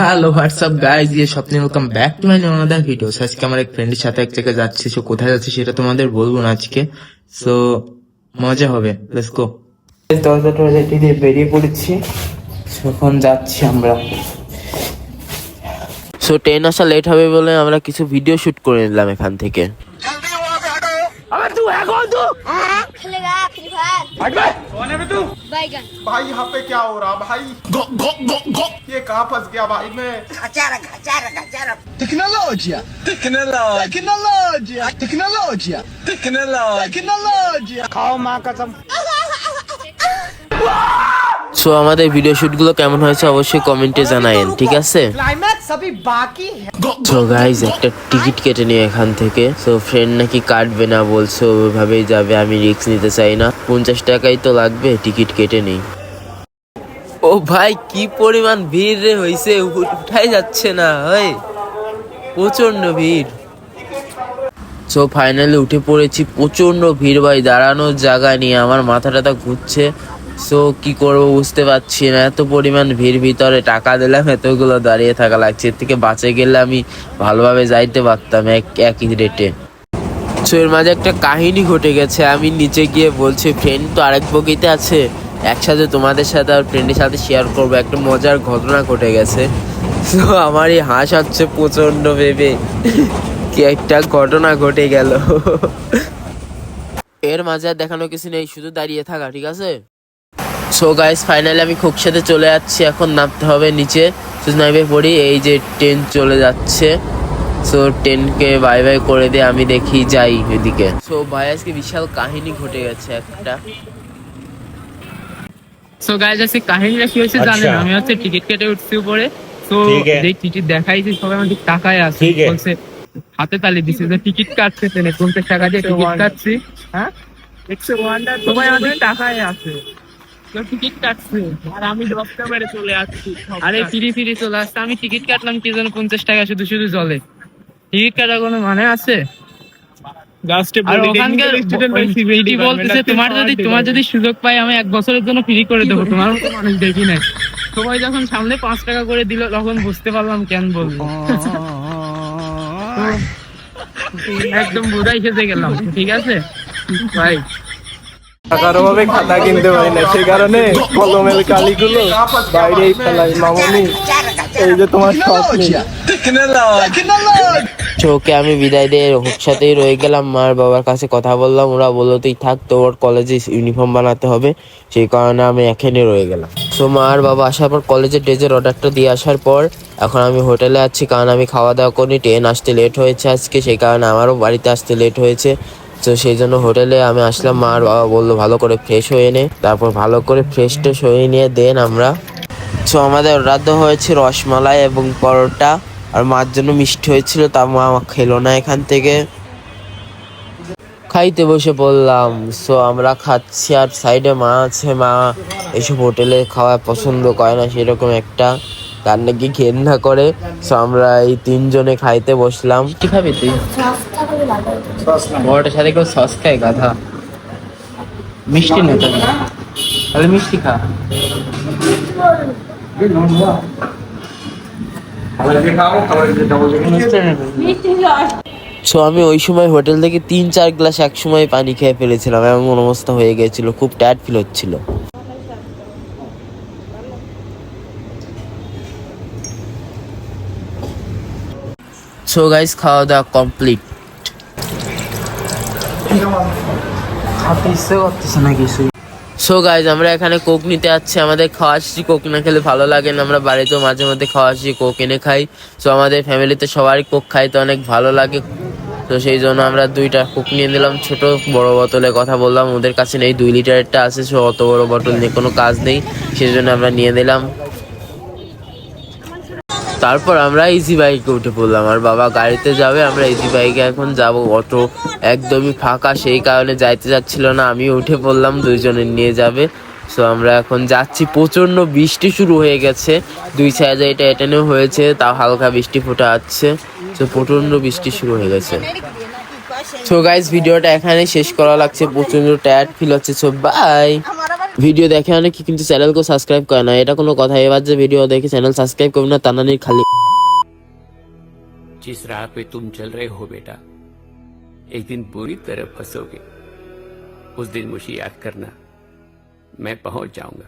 Hello WhatsApp guys ইয়ে স্বপ্নে welcome back to my another video আজকে আমার এক ফ্রেন্ডের সাথে এক জায়গায় যাচ্ছি। সে কোথায় যাচ্ছে সেটা তোমাদের বলব না আজকে। সো মজা হবে। লেটস গো দরজা টরজা দিয়ে বেরিয়ে পড়েছি। এখন যাচ্ছি আমরা। সো ট্রেন আসা লেট হবে বলে আমরা কিছু ভিডিও শুট করে নিলাম এখান থেকে। तू है कौन तू? कौन है तू? बैगन भाई यहाँ पे क्या हो रहा भाई? गो, गो, गो, गो। ये कहाँ फंस गया भाई मैं? टेक्नोलॉजिया टेक्नोलॉजिया टेक्नोलॉजिया टेक्नोलॉजिया टेक्नोलॉजिया खाओ माँ कसम। সো আমাদের ভিডিও শ্যুটগুলো কেমন হয়েছে অবশ্যই কমেন্টে জানাইন ঠিক আছে? সো গাইজ একটা টিকিট কেটে নিই এখান থেকে। সো ফ্রেন্ড নাকি কাটবে না বলছে ওইভাবেই যাবে, আমি রিস্ক নিতে চাই না। পঞ্চাশ টাকাই তো লাগবে টিকিট কেটে নিই। ও ভাই, কি পরিমাণ ভিড় রে হয়েছে উঠাই যাচ্ছে না হয় প্রচণ্ড ভিড়। সো ফাইনালি উঠে পড়েছি প্রচণ্ড ভিড় ভাই, দাঁড়ানোর জায়গা নিয়ে আমার মাথাটা ঘুরছে। সো কি করব বুঝতে পারছি না। এত পরিমাণ ভিড় ভিতরে টাকা দিলাম, এতগুলো দাঁড়িয়ে থাকা লাগছে। এর থেকে বাঁচে গেলে আমি ভালোভাবে যাইতে পারতাম এক একই রেটে সো এর মাঝে একটা কাহিনী ঘটে গেছে। আমি নিচে গিয়ে বলছি ফ্রেন্ড তো আরেক বগিতে আছে। একসাথে তোমাদের সাথে আর ফ্রেন্ডের সাথে শেয়ার করব। একটা মজার ঘটনা ঘটে গেছে। তো আমার এই হাঁস হচ্ছে প্রচণ্ড ভেবে। কি একটা ঘটনা ঘটে গেল। এর মাঝে আর দেখানো কিছু নেই, শুধু দাঁড়িয়ে থাকা, ঠিক আছে? সো গাইস ফাইনালি আমি খোকসাতে চলে যাচ্ছি। এখন নামতে হবে নিচে। নামে পড়ি এই যে ট্রেন চলে যাচ্ছে। সো ট্রেনকে বাই বাই করে দিয়ে আমি দেখি যাই এদিকে। সো ভাই আজকে বিশাল কাহিনী ঘটে গেছে একটা। সো গাইজ আজকে কাহিনীটা কি হয়েছে জানেন? আমি হচ্ছে টিকিট কেটে উঠছি উপরে। তো যে টিকিট দেখাইছি সবাই আমাদের টাকায় আছে। বলছে হাতে তালি দিছে যে টিকিট কাটছে ট্রেনে পঞ্চাশ টাকা দিয়ে টিকিট কাটছি। হ্যাঁ? সবাই আমাদের টাকায় আছে। টিকিট কাটছে। আর আমি চলে আসছি আরে ফিরি ফিরি চলে আসছে। আমি টিকিট কাটলাম কি যেন পঞ্চাশ টাকা শুধু শুধু জলে। টিকিট কাটার কোনো মানে আছে? তোমার যদি তোমার যদি সুযোগ পাই আমি এক বছরের জন্য ফ্রি করে দেবো। তোমার মতো মানুষ দেখি নাই। সবাই যখন সামনে পাঁচ টাকা করে দিল তখন বুঝতে পারলাম কেন বলব। একদম বুড়াই খেতে গেলাম ঠিক আছে? ভাই খাতা কিনতে পারি না। সেই কারণে কলমের কালিগুলো বাইরেই ফেলাই, মামনি। এই যে তোমার! চোখে আমি বিদায় দিয়ে সাথেই রয়ে গেলাম। মার বাবার কাছে কথা বললাম। ওরা বলল, তুই থাক, তোর কলেজে ইউনিফর্ম বানাতে হবে। সেই কারণে আমি এখানে রয়ে গেলাম। সো মা আর বাবা আসার পর কলেজের ড্রেসের অর্ডারটা দিয়ে আসার পর এখন আমি হোটেলে আছি। কারণ আমি খাওয়া দাওয়া করি ট্রেন আসতে লেট হয়েছে আজকে। সেই কারণে আমারও বাড়িতে আসতে লেট হয়েছে। তো সেই জন্য হোটেলে আমি আসলাম মা আর বাবা বলল ভালো করে ফ্রেশ হয়ে নে। তারপর ভালো করে ফ্রেশ ট্রেশ হয়ে নিয়ে দেন আমরা। তো আমাদের রাত হয়েছে রসমালাই এবং পরোটা। আর মার জন্য মিষ্টি হয়েছিল তা মা খেলো না এখান থেকে। খাইতে বসে পড়লাম সো আমরা খাচ্ছি আর সাইডে মা আছে মা এসব হোটেলে খাওয়া পছন্দ করে না সেরকম একটা। তার নাকি ঘেন্না করে। সো আমরা এই তিনজনে খাইতে বসলাম। কি খাবি তুই? বড়টার সাথে কেউ সস খায়, গাধা। মিষ্টি না তাহলে মিষ্টি খা। সো আমি ওই সময় হোটেল থেকে তিন, চার গ্লাস এক সময় পানি খেয়ে ফেলেছিলাম এমন অবস্থা হয়ে গেছিল খুব ট্যাট ফিল হচ্ছিল। সো গাইস খাওয়া দাওয়া কমপ্লিট সো গাইজ আমরা এখানে কোক নিতে যাচ্ছি। আমাদের খাওয়া আসছি কোক না খেলে ভালো লাগে না। আমরা বাড়িতেও মাঝে মধ্যে খাওয়া আসছি কোক এনে খাই। সো আমাদের ফ্যামিলিতে সবারই কোক খাইতে অনেক ভালো লাগে। তো সেই জন্য আমরা দুইটা কোক নিয়ে নিলাম। ছোট, বড় বোতলে কথা বললাম। ওদের কাছে নেই। দুই লিটারেরটা আছে সো অত বড় বোতল নিয়ে কোনো কাজ নেই। সেই জন্য আমরা নিয়ে নিলাম। তারপর আমরা ইজি বাইকে উঠে পড়লাম। আর বাবা গাড়িতে যাবে, আমরা ইজি বাইকে এখন যাব। অটো একদমই ফাঁকা, সেই কারণে যাইতে যাচ্ছিল না। আমি উঠে পড়লাম, দুইজনে নিয়ে যাবে। সো আমরা এখন যাচ্ছি। প্রচণ্ড বৃষ্টি শুরু হয়ে গেছে। দুই সাইডে এটা এটেনেও হয়েছে, তাও হালকা বৃষ্টি ফোটা আসছে। তো প্রচণ্ড বৃষ্টি শুরু হয়ে গেছে। সো গাইজ ভিডিওটা এখানে শেষ করা লাগছে। প্রচণ্ড টায়ার্ড ফিল হচ্ছে। সো বাই ভিডিও দেখে অনেকে কিন্তু চ্যানেলকে সাবস্ক্রাইব করে না এটা কোনো কথা এবার যে ভিডিও দেখে চ্যানেল সাবস্ক্রাইব করবে না তানানির খালি जिस राह पे तुम चल रहे हो बेटा एक दिन बुरी तरह फंसोगे उस दिन मुझे याद करना मैं पहुंच जाऊंगा